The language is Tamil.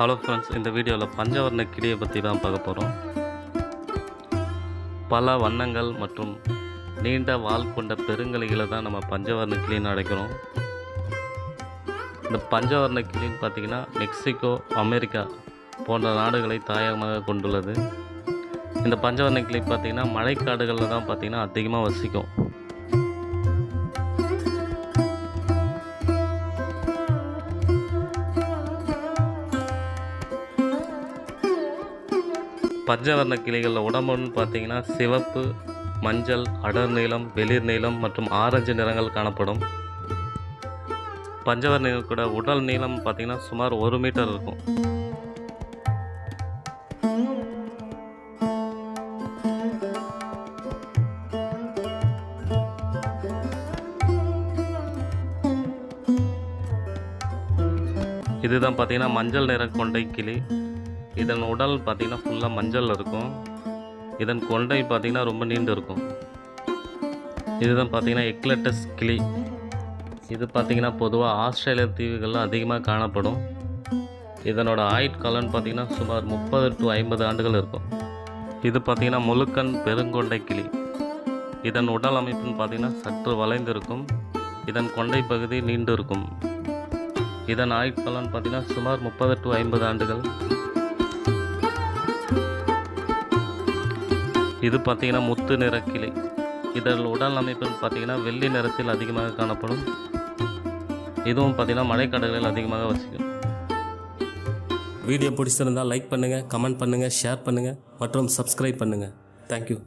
ஹலோ ஃப்ரெண்ட்ஸ் இந்த வீடியோவில் பஞ்சவர்ண கிளியை பற்றி தான் பார்க்க போகிறோம் பல வண்ணங்கள் மற்றும் நீண்ட வால் கொண்ட பெருங்கலிகளை தான் நம்ம பஞ்சவர்ண கிளின்னு அழைக்கிறோம். இந்த பஞ்சவர்ண கிளின்னு பார்த்திங்கன்னா மெக்சிகோ அமெரிக்கா போன்ற நாடுகளை தாயகமாக கொண்டுள்ளது. இந்த பஞ்சவர்ண கிளி பார்த்தீங்கன்னா மழைக்காடுகளில் தான் பார்த்திங்கன்னா அதிகமாக வசிக்கும். பஞ்சவர்ண கிளிகளில் உடம்புன்னு பார்த்தீங்கன்னா சிவப்பு மஞ்சள் அடர் நீளம் வெளிர் நீளம் மற்றும் ஆரஞ்சு நிறங்கள் காணப்படும். பஞ்சவர்ண கூட உடல் நீளம் பார்த்தீங்கன்னா சுமார் ஒரு மீட்டர் இருக்கும். இதுதான் பார்த்தீங்கன்னா மஞ்சள் நிற கொண்டை கிளி. இதன் உடல் பார்த்தீங்கன்னா ஃபுல்லாக மஞ்சள் இருக்கும். இதன் கொண்டை பார்த்திங்கன்னா ரொம்ப நீண்டு இருக்கும். இதுதான் பார்த்திங்கன்னா எக்லட்டஸ் கிளி. இது பார்த்தீங்கன்னா பொதுவாக ஆஸ்திரேலிய தீவுகளில் அதிகமாக காணப்படும். இதனோட ஆயுட்காலம்னு பார்த்தீங்கன்னா சுமார் முப்பது டு ஐம்பது ஆண்டுகள் இருக்கும். இது பார்த்தீங்கன்னா முழுக்கன் பெருங்கொண்டை கிளி. இதன் உடல் அமைப்புன்னு பார்த்தீங்கன்னா சற்று வளைந்திருக்கும். இதன் கொண்டை பகுதி நீண்டு இருக்கும். இதன் ஆயுட்காலம்னு பார்த்தீங்கன்னா சுமார் முப்பது டு ஐம்பது ஆண்டுகள். இது பார்த்தீங்கன்னா முத்து நிற கிளி. இதன் உடல் அமைப்புன்னு பார்த்தீங்கன்னா வெள்ளி நிறத்தில் அதிகமாக காணப்படும். இதுவும் பார்த்தீங்கன்னா மழைக்காடுகளில் அதிகமாக வசிக்கும். வீடியோ பிடிச்சிருந்தால் லைக் பண்ணுங்கள் கமெண்ட் பண்ணுங்கள் ஷேர் பண்ணுங்கள் மற்றும் சப்ஸ்கிரைப் பண்ணுங்கள் தேங்க்யூ